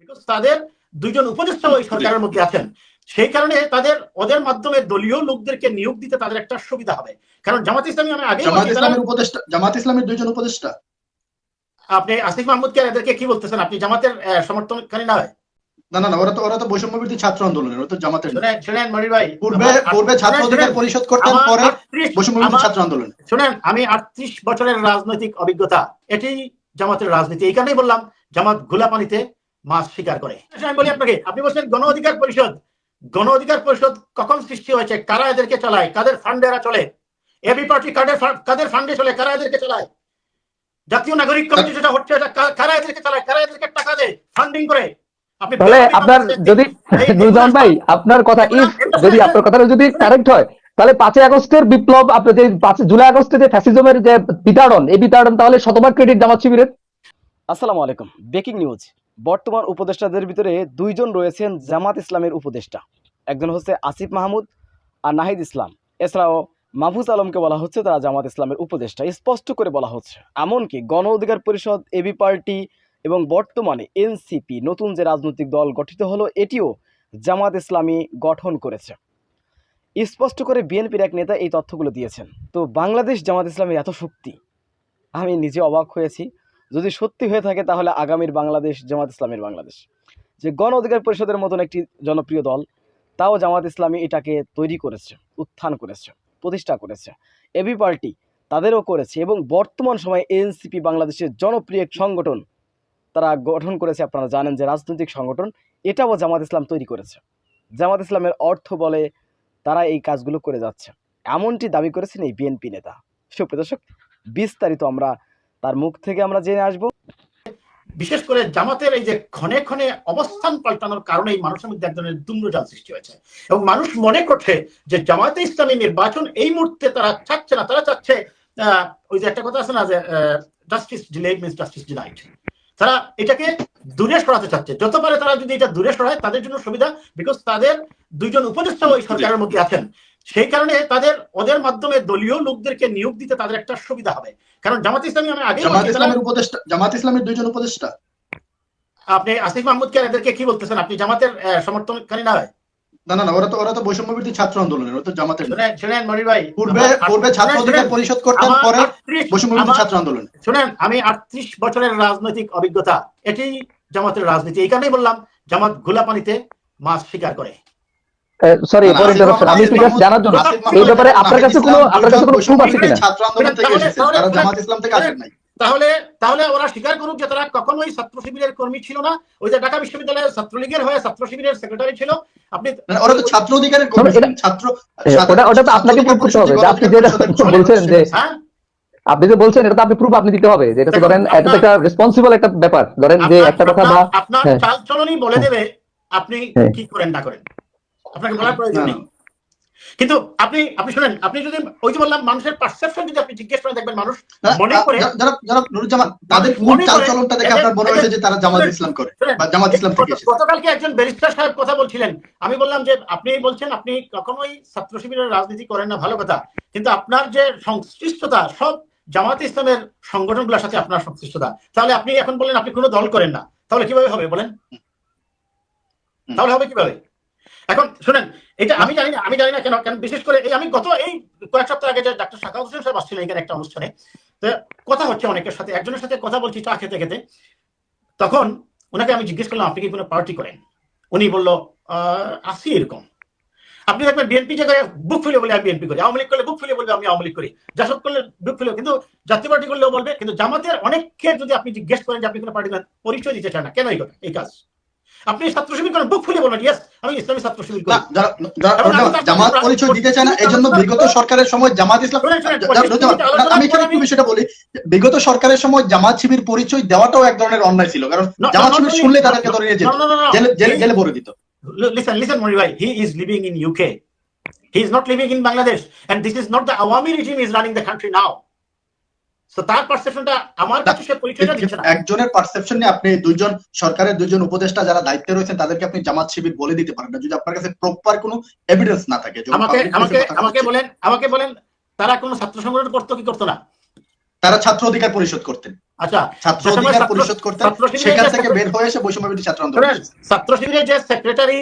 Because তাদের দুইজন উপদেষ্টা ওই সরকারের মধ্যে আছেন। সেই কারণে তাদের ওদের মাধ্যমে দলীয় লোকদেরকে নিয়োগ দিতে তাদের একটা সুবিধা হবে। কারণ জামাত ইসলামী আমি আগে জামাত ইসলামের উপদেষ্টা জামাত ইসলামের দুইজন উপদেষ্টা? আপনি আসিফ মাহমুদকে এদেরকে কি বলতেছেন? আপনি জামাতের সমর্থনকারী না হয়? না না না ওরা তো ওরা তো বৈষম্য বিরোধী ছাত্র আন্দোলনের ওরা তো জামাতের। শুনেন মনির ভাই। পূর্বে পূর্বে ছাত্র অধিকার পরিষদ করতেন পরে বৈষম্য বিরোধী ছাত্র আন্দোলন শুনেন আমি আটত্রিশ বছরের রাজনৈতিক অভিজ্ঞতা। এটি জামাতের রাজনীতি। এই কারণেই বললাম জামাত ঘোলা পানিতে মাছ শিকার করে। আচ্ছা, আমি বলি আপনাকে আপনি বলছেন গণ অধিকার পরিষদ। গণ অধিকার পরিষদ কখন সৃষ্টি হয়েছে? কারা এদেরকে চালায়? কাদের ফান্ডে এরা চলে? এবি পার্টি কাদের কাদের ফান্ডে চলে? কারা এদেরকে চালায়? জাতীয় নাগরিক কমিটি যেটা হচ্ছে এটা কারা এদেরকে চালায়? কারা এদেরকে টাকা দেয়? ফান্ডিং করে। তাহলে আপনার যদি ভাই আপনার কথা ইফ যদি আপনার কথাটা যদি কারেক্ট হয় তাহলে পাঁচই আগস্টের বিপ্লব আপনি যে পাঁচ জুলাই আগস্টে যে ফ্যাসিজমের যে বিতাড়ন এই বিতাড়ন তাহলে শতভাগ ক্রেডিট জামাত শিবিরের। আসসালামু আলাইকুম। ব্রেকিং নিউজ বর্তমান উপদেষ্টাদের ভিতরে দুইজন রয়েছেন জামাত ইসলামের উপদেষ্টা। একজন হচ্ছে আসিফ মাহমুদ আর নাহিদ ইসলাম। এছাড়াও মাহফুজ আলমকে বলা হচ্ছে তারা জামাত ইসলামের উপদেষ্টা। স্পষ্ট করে বলা হচ্ছে, এমনকি গণ অধিকার পরিষদ এবি পার্টি এবং বর্তমানে এনসিপি নতুন যে রাজনৈতিক দল গঠিত হলো, এটিও জামাত ইসলামী গঠন করেছে। স্পষ্ট করে বিএনপির এক নেতা এই তথ্যগুলো দিয়েছেন, তো বাংলাদেশ জামাত ইসলামের এত শক্তি? আমি নিজে অবাক হয়েছি। যদি সত্যি হয়ে থাকে, তাহলে আগামীর বাংলাদেশ জামাত ইসলামের বাংলাদেশ। যে গণ অধিকার পরিষদের মতন একটি জনপ্রিয় দল, তাও জামাত ইসলামী এটাকে তৈরি করেছে, উত্থান করেছে, প্রতিষ্ঠা করেছে। এবি পার্টি তাদেরও করেছে এবং বর্তমান সময়ে এনসিপি, বাংলাদেশের জনপ্রিয় এক সংগঠন তারা গঠন করেছে। আপনারা জানেন যে রাজনৈতিক সংগঠন, এটাও জামাত ইসলাম তৈরি করেছে। জামাত ইসলামের অর্থ বলে তারা এই কাজগুলো করে যাচ্ছে। এমনটি দাবি করেছেন এই বিএনপি নেতা। সুপ্রিয় দর্শক, বিস্তারিত আমরা তার মুখ থেকে আমরা জেনে আসব। বিশেষ করে জামাতের এই যে ক্ষণে ক্ষণে অবস্থান পাল্টানোর কারণে এই মানুষের মধ্যে এক ধরনের দুম্রজাল সৃষ্টি হয়েছে। এবং মানুষ মনে করছে যে জামাতে ইসলামী নির্বাচন এই মুহূর্তে তারা চাচ্ছে না, তারা চাচ্ছে ওই যে একটা কথা আছে না যে justice delayed means justice denied তারা এটাকে দূরে সরাতে চাচ্ছে। যত পারে তারা যদি এটা দূরে সরায়, তাদের জন্য সুবিধা বিকজ তাদের দুইজন উপদেষ্টা ওই সরকারের মধ্যে আছেন। সেই কারণে তাদের ওদের মাধ্যমে দলীয় লোকদেরকে নিয়োগ দিতে তাদের একটা সুবিধা হবে। কারণ জামাত ইসলামী আমি আগে জামাত ইসলামের উপদেষ্টা জামাত ইসলামের দুইজন উপদেষ্টা। আপনি আসিফ মাহমুদকে এদেরকে কি বলতেছেন? আপনি জামাতের সমর্থনকারী না হয়? না না ওরা তো ওরা তো বৈষম্য বিরোধী ছাত্র আন্দোলনের ওরা তো জামাতের শুনেন শুনেন মনির ভাই পূর্বে পূর্বে ছাত্র অধিকার পরিষদ করতেন আমার পরে বৈষম্য বিরোধী ছাত্র আন্দোলন। শুনেন আমি আটত্রিশ বছরের রাজনৈতিক অভিজ্ঞতা এটি জামাতের রাজনীতি এই কারণেই বললাম জামাত ঘোলা পানিতে মাছ শিকার করে। সরি ফর ইন্টারাপশন আমি একটু just জানার জন্য এই ব্যাপারে আপনার কাছে কোনো আপনার কাছে কোনো প্রুফ আছে কিনা? ছাত্র আন্দোলন থেকে তাহলে- এসেছে তাহলে- তারা জামাত ইসলাম থেকে আসেন নাই। তাহলে তাহলে ওরা স্বীকার করুক যে তারা কখনোই ছাত্র শিবিরের কর্মী ছিল না। ওই যে ঢাকা বিশ্ববিদ্যালয়ের ছাত্রলীগের হয়ে ছাত্র শিবিরের সেক্রেটারি ছিল। আপনি ওরা তো ছাত্র অধিকারের কর্মী ছাত্র ওটা ওটা তো আপনাকে প্রুফ করতে হবে আপনি যেটা বলছেন যে হ্যাঁ আপনি যে বলছেন এটা তো আপনি প্রুফ আপনি দিতে হবে যে এটা তো ধরেন এটা একটা রেসপন্সিবল একটা ব্যাপার। ধরেন যে একটা কথা বা আপনার- হ্যাঁ। চাল চলনই বলে দেবে আপনি হ্যাঁ। কি করেন না করেন। আপনাকে বলার প্রয়োজন নেই। কিন্তু আপনি আপনি শুনেন আপনি যদি ওই যে বললাম মানুষের পারসেপশন যদি আপনি জিজ্ঞেস করেন দেখবেন মানুষ মনে করে যারা- যারা নুরুজ্জামান তাদের মূল চালচলনটা দেখে আপনার মনে হয়েছে যে তারা জামাত ইসলাম করে বা জামাত ইসলাম থেকে এসেছে। গতকালকে একজন ব্যারিস্টার সাহেব কথা বলছিলেন। আমি বললাম যে আপনি বলছেন আপনি কখনোই ছাত্র শিবিরের রাজনীতি করেন না ভালো কথা। কিন্তু আপনার যে সংশ্লিষ্টতা সব জামাত ইসলামের সংগঠনগুলোর সাথে আপনার সংশ্লিষ্টতা। তাহলে আপনি এখন বলেন আপনি কোনো দল করেন না। তাহলে কীভাবে হবে বলেন? তাহলে হবে কীভাবে? এখন শুনেন, এটা আমি জানি না, আমি জানি না কেন কেন বিশেষ করে এই আমি গত এই কয়েক সপ্তাহ আগে যে ডাক্তার শাকাউত হোসেন সাহেব আসছিলেন এখানে একটা অনুষ্ঠানে, তো কথা হচ্ছে অনেকের সাথে, একজনের সাথে কথা বলছি চা খেতে খেতে, তখন ওনাকে আমি জিজ্ঞেস করলাম, আপনি কি কোনো পার্টি করেন? উনি বলল আছি এরকম। আপনি দেখবেন বিএনপি জায়গায় বুক ফুলে বলে আমি বিএনপি করি, আওয়ামী লীগ করলে বুক ফুলে বলবে, আমি আওয়ামী লীগ করি। জাসদ করলে বুক ফুলে, কিন্তু জাতীয় পার্টি করলেও বলবে, কিন্তু জামাতের অনেককে যদি আপনি জিজ্ঞেস করেন যে আপনি কোনো পার্টি পরিচয় দিতে চান না, কেন এই কথা, এই কাজ? আপনি ছাত্র শিবির করেন বুক ফুলে বলবেন ইয়েস আমি ইসলামী ছাত্র শিবির করি জামাত পরিচয় দিতে চায় না বিগত সরকারের সময় জামাত ইসলাম আমি এখানে একটু বিষয়টা বলি বিগত সরকারের সময় জামাত শিবির পরিচয় দেওয়াটাও এক ধরনের অন্যায় ছিল কারণ জামাত শিবির শুনলে তাদেরকে ধরে নিয়ে যেত. জেলে ভরে দিত bhai. He is living in UK. He is not living in Bangladesh, and this is not the Awami regime is running the country now. So তার পারসেপশনটা আমার কাছে সে পরিচয়টা দিচ্ছে না। একজনের পারসেপশন নিয়ে আপনি দুইজন সরকারের দুইজন উপদেষ্টা যারা দায়িত্বে রয়েছেন তাদেরকে আপনি জামাত শিবির বলে দিতে পারেন না। যদি আপনার কাছে প্রপার কোনো এভিডেন্স না থাকে আমাকে আমাকে place এ কথা আমাকে বলেন আমাকে বলেন তারা কোন ছাত্র সংগঠন করতো কি করতো না? তারা ছাত্র অধিকার পরিষদ করতেন। আচ্ছা ছাত্র অধিকার পরিষদ করতেন। সেখান থেকে বের হয়ে এসে বৈষম্য ছাত্র আন্দোলন ছাত্র শিবিরের যে সেক্রেটারি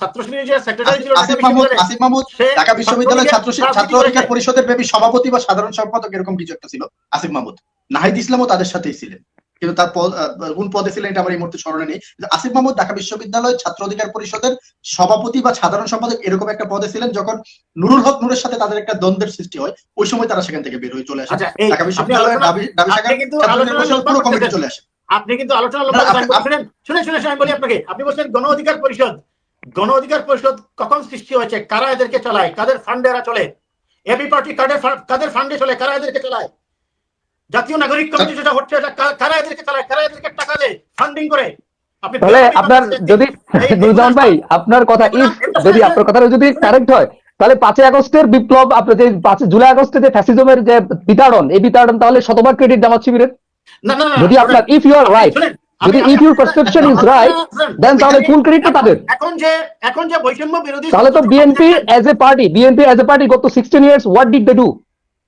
ছাত্র শিবিরের যে সেক্রেটারি ছিল আসিফ মাহমুদ বিশ্ববিদ্যালয়ে, আসিফ মাহমুদ সে ঢাকা বিশ্ববিদ্যালয় ছাত্র ছাত্র অধিকার পরিষদের বেবি সভাপতি বা সাধারণ সম্পাদক এরকম কিছু একটা ছিল আসিফ মাহমুদ। নাহিদ ইসলামও তাদের সাথেই ছিলেন। কিন্তু তার পদ কোন পদে ছিলেন এটা আমার এই মুহূর্তে স্মরণে নেই। আসিফ মাহমুদ ঢাকা বিশ্ববিদ্যালয় ছাত্র অধিকার পরিষদের সভাপতি বা সাধারণ সম্পাদক এরকম একটা পদে ছিলেন যখন নুরুল হক নূরের সাথে তাদের একটা দ্বন্দ্বের সৃষ্টি হয় ওই সময় তারা সেখান থেকে বের হয়ে চলে আসে। আচ্ছা, ঢাকা বিশ্ববিদ্যালয়ের আলোচনা- দাবি দাবি আপনি কিন্তু আলোচনা পরিষদের পুরো কমিটি চলে আসে। আপনি কিন্তু আলোচনা লম্বা না, করতে- আপনি- শুনেন শুনেন শুনেন শুনেন, আমি বলি আপনাকে আপনি বলছেন গণ অধিকার পরিষদ। গণ অধিকার পরিষদ কখন সৃষ্টি হয়েছে? কারা এদেরকে চালায়? কাদের ফান্ডে এরা চলে? এবি পার্টি কাদের কাদের ফান্ডে চলে? কারা এদেরকে চালায়? জাতীয় নাগরিক কমিটি যেটা হচ্ছে এটা কারা এদেরকে চালায়? কারা এদেরকে টাকা দেয়? ফান্ডিং করে? তাহলে আপনার যদি ভাই আপনার কথা ইফ যদি আপনার কথাটা যদি কারেক্ট হয় তাহলে পাঁচই আগস্টের বিপ্লব আপনি যে জুলাই আগস্টে যে ফ্যাসিজমের যে বিতাড়ন এই বিতাড়ন তাহলে শতভাগ ক্রেডিট জামাত শিবিরের না যদি আপনার ইফ ইউ আর রাইট যদি আমি- if your perception is right then তাহলে ফুল ক্রেডিট তো তাদের এখন যে এখন যে বৈষম্য বিরোধী তাহলে তো BNP as a party BNP as a party গত sixteen years what did they do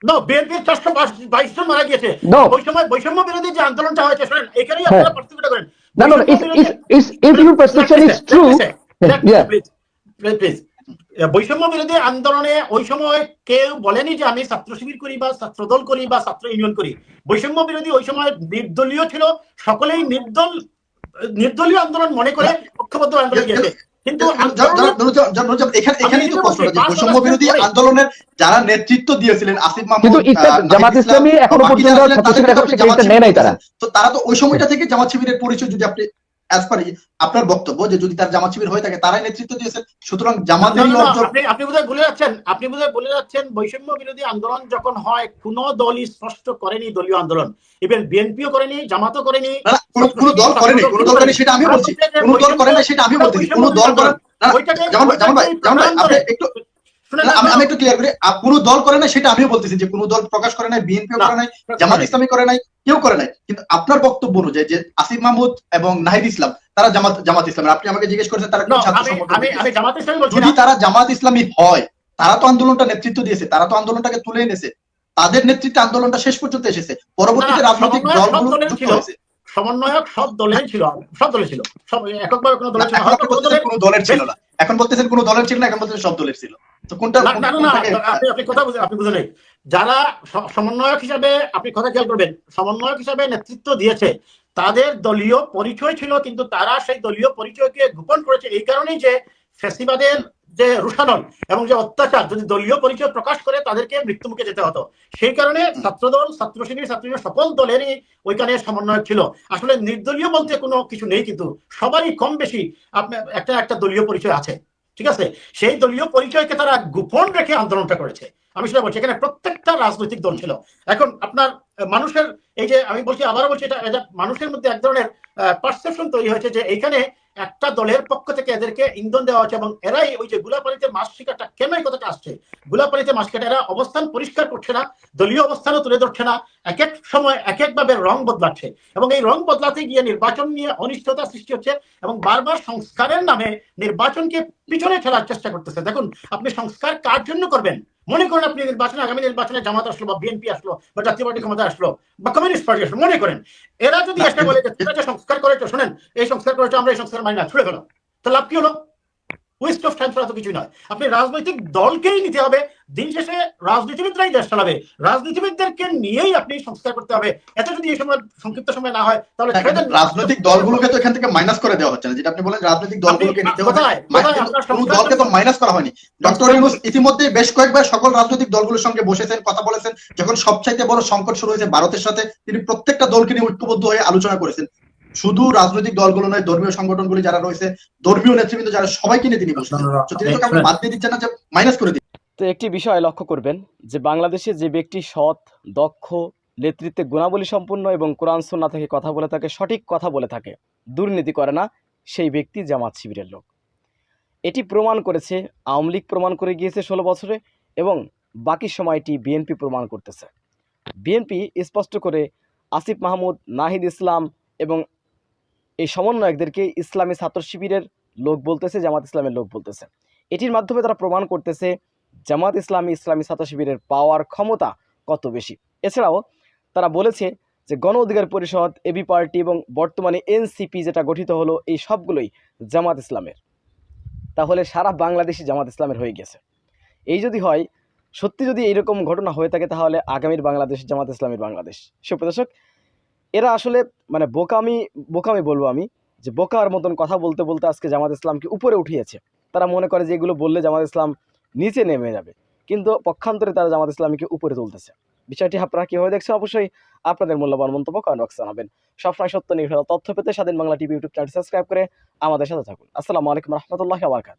no বিএনপির চারশো বাইশ জন মারা গিয়েছে No. ওই সময় বৈষম্য বিরোধী যে আন্দোলনটা হয়েছে শুনেন এখানেই হ্যাঁ। আপনারা পার্টিসিপেট করেন No, no, no. If, if, if, if your perception is true, yeah. Please বৈষম্য বিরোধী আন্দোলনে ওই সময় কেউ বলেনি যে আমি ছাত্র শিবির করি বা ছাত্র দল করি বা ছাত্র ইউনিয়ন করি। বৈষম্য বিরোধী ওই সময় নির্দলীয় ছিল। সকলেই নির্দল নির্দলীয় আন্দোলন মনে করে ঐক্যবদ্ধ আন্দোলন গিয়েছে। কিন্তু বৈষম্য বিরোধী আন্দোলনের যারা নেতৃত্ব দিয়েছিলেন আসিফ মাহমুদ জামাত ইসলামী এখনও পর্যন্ত নেয় নাই তারা। তো তারা তো ওই সময়টা থেকে জামাত শিবিরের পরিচয় যদি আপনি অ্যাজ পার আপনার বক্তব্য যে যদি তার জামাত শিবির হয়ে থাকে তারাই নেতৃত্ব দিয়েছেন সুতরাং অর্জন আপনি আপনি বোধহয় ভুলে যাচ্ছেন আপনি বোধহয় ভুলে যাচ্ছেন বৈষম্য বিরোধী আন্দোলন যখন হয় কোন দলই স্পষ্ট করেনি দলীয় আন্দোলন। ইভেন বিএনপিও করেনি জামাতও করেনি। কোনো দল করেনি কোনো দল করেনি সেটা আমি বলছি। কোনো দল করে না সেটা আমি বলতেছি। কোনো দল করে না, না, ভাই জামান ভাই আপনি একটু আমি আমি একটু ক্লিয়ার করি। কোনো দল করে না সেটা আমিও বলতেছি যে কোনো দল প্রকাশ করে নাই বিএনপিও করে নাই জামাত ইসলামী করে নাই কেউ করে নাই। কিন্তু আপনার বক্তব্য অনুযায়ী যে আসিফ মাহমুদ এবং নাহিদ ইসলাম তারা জামাত জামাত ইসলাম আপনি আমাকে জিজ্ঞেস করেছেন তারা যদি তারা জামাত ইসলামী হয় তারা তো আন্দোলনটা নেতৃত্ব দিয়েছে তারা তো আন্দোলনটাকে তুলে এনেছে। তাদের নেতৃত্বে আন্দোলনটা শেষ পর্যন্ত এসেছে। পরবর্তীতে রাজনৈতিক দলগুলো দলের যুক্ত ছিল। হয়েছে। সমন্বয়ক সব দলেরই ছিল। সব দলে ছিল। সব এককভাবে কোনো দলে ছিল এখন হয়তো আপনি কোনো দলের দলের ছিল না। এখন বলতেছেন কোনো দলের ছিল না এখন বলতেছেন সব দলের ছিল। তো কোনটা আপনি কথা বুঝে আপনি বুঝে নেই যারা সমন্বয়ক হিসাবে আপনি কথা খেয়াল করবেন, সমন্বয়ক হিসাবে নেতৃত্ব দিয়েছে, তাদের দলীয় পরিচয় ছিল, কিন্তু তারা সেই দলীয় পরিচয়কে গোপন করেছে এই কারণেই যে ফেসিবাদের যে রুষানল এবং যে অত্যাচার, যদি দলীয় পরিচয় প্রকাশ করে তাদেরকে মৃত্যুমুখে যেতে হতো। সেই কারণে ছাত্রদল ছাত্র শিবির ছাত্র সকল দলেরই ওইখানে সমন্বয়ক ছিল। আসলে নির্দলীয় বলতে কোনো কিছু নেই, কিন্তু সবারই কম বেশি আপনার একটা একটা দলীয় পরিচয় আছে, ঠিক আছে? সেই দলীয় পরিচয়কে তারা গোপন রেখে আন্দোলনটা করেছে। আমি সেটা বলছি, এখানে প্রত্যেকটা রাজনৈতিক দল ছিল। এখন আপনার মানুষের, এই যে আমি বলছি, আবারও বলছি, এটা এটা মানুষের মধ্যে এক ধরনের পারসেপশন তৈরি হয়েছে যে এখানে একটা দলের পক্ষ থেকে এদেরকে ইন্ধন দেওয়া হচ্ছে এবং এরাই ওই যে গুলাপানিতে মাছ শিকারটা কেন এই কথাটা আসছে? গুলাপানিতে মাছ শিকার এরা অবস্থান পরিষ্কার করছে না, দলীয় অবস্থানও তুলে ধরছে না, এক এক সময় এক একভাবে রং বদলাচ্ছে এবং এই রং বদলাতে গিয়ে নির্বাচন নিয়ে অনিশ্চয়তা সৃষ্টি হচ্ছে এবং বারবার সংস্কারের নামে নির্বাচনকে পিছনে ঠেলার চেষ্টা করতেছে। দেখুন, আপনি সংস্কার কার জন্য করবেন? মনে করেন আপনি নির্বাচনে আগামী নির্বাচনে জামাত আসলো বা বিএনপি আসলো বা জাতীয় পার্টি ক্ষমতা আসলো বা কমিউনিস্ট পার্টি আসলো মনে করেন। এরা যদি একটা বলে যে যে সংস্কার করেছ শোনেন এই সংস্কার করেছ আমরা এই সংস্কার মানি না ছুড়ে ফেলো। তো লাভ কি হলো? ওয়েস্ট অফ টাইম ছাড়া তো কিছুই নয়। আপনি রাজনৈতিক দলকেই নিতে হবে দিন শেষে রাজনীতিবিদরাই দেশ চালাবে। রাজনীতিবিদদেরকে নিয়েই আপনি সংস্কার করতে হবে। এত যদি এই সময় সংক্ষিপ্ত সময় না হয় তাহলে দেন। রাজনৈতিক দলগুলোকে তো এখান থেকে মাইনাস করে দেওয়া হচ্ছে না। যেটা আপনি বলেন রাজনৈতিক দলগুলোকে নিতে হবে। দলকে তো মাইনাস করা হয়নি। ডক্টর ইউনুস ইতিমধ্যে বেশ কয়েকবার সকল রাজনৈতিক দলগুলোর সঙ্গে বসেছেন কথা বলেছেন। যখন সবচাইতে বড় সংকট শুরু হয়েছে ভারতের সাথে তিনি প্রত্যেকটা দলকে নিয়ে ঐক্যবদ্ধ হয়ে আলোচনা করেছেন। শুধু রাজনৈতিক দলগুলো নয় ধর্মীয় সংগঠনগুলি যারা রয়েছে ধর্মীয় নেতৃবৃন্দ যারা সবাইকে নিয়ে তিনি কাউকে বাদ দিয়ে দিচ্ছেন না যে মাইনাস করে দিচ্ছেন। তো একটি বিষয় লক্ষ্য করবেন যে বাংলাদেশে যে ব্যক্তি সৎ, দক্ষ, নেতৃত্বে গুণাবলী সম্পন্ন এবং কোরআন সুন্না থেকে কথা বলে থাকে, সঠিক কথা বলে থাকে, দুর্নীতি করে না, সেই ব্যক্তি জামাত শিবিরের লোক। এটি প্রমাণ করেছে, আওয়ামী লীগ প্রমাণ করে গিয়েছে ষোলো বছরে এবং বাকি সময়টি বিএনপি প্রমাণ করতেছে। বিএনপি স্পষ্ট করে আসিফ মাহমুদ, নাহিদ ইসলাম এবং এই সমন্বয়কদেরকে ইসলামী ছাত্র শিবিরের লোক বলতেছে, জামাত ইসলামের লোক বলতেছে। এটির মাধ্যমে তারা প্রমাণ করতেছে জামাত ইসলামী ইসলামী ছাত্র শিবিরের পাওয়ার ক্ষমতা কত বেশি? এছাড়াও তারা বলেছে যে গণ অধিকার পরিষদ এবি পার্টি এবং বর্তমানে এনসিপি যেটা গঠিত হলো, এই সবগুলোই জামাত ইসলামের। তাহলে সারা বাংলাদেশই জামাত ইসলামের হয়ে গেছে। এই যদি হয়, সত্যি যদি এইরকম ঘটনা হয়ে থাকে, তাহলে আগামীর বাংলাদেশ জামাত ইসলামের বাংলাদেশ। সুপ্রদর্শক এরা আসলে মানে বোকামি বোকামি বলব আমি, যে বোকার মতন কথা বলতে বলতে আজকে জামাত ইসলামকে উপরে উঠিয়েছে। তারা মনে করে যে এগুলো বললে জামাত ইসলাম নিচে নেমে যাবে। কিন্তু পক্ষান্তরে তারা জামাত ইসলামীকে উপরে তুলতেছে। বিষয়টি আপনারা কীভাবে দেখছেন? অবশ্যই আপনাদের মূল্যবান মন্তব্য কমেন্ট বক্সে জানাবেন। সবসময় সত্য নির্ভর তথ্য পেতে Swadhin Bangla TV YouTube channel subscribe করে আমাদের সাথে থাকুন। আসসালামু আলাইকুম রহমতুল্লাহ আবরকাত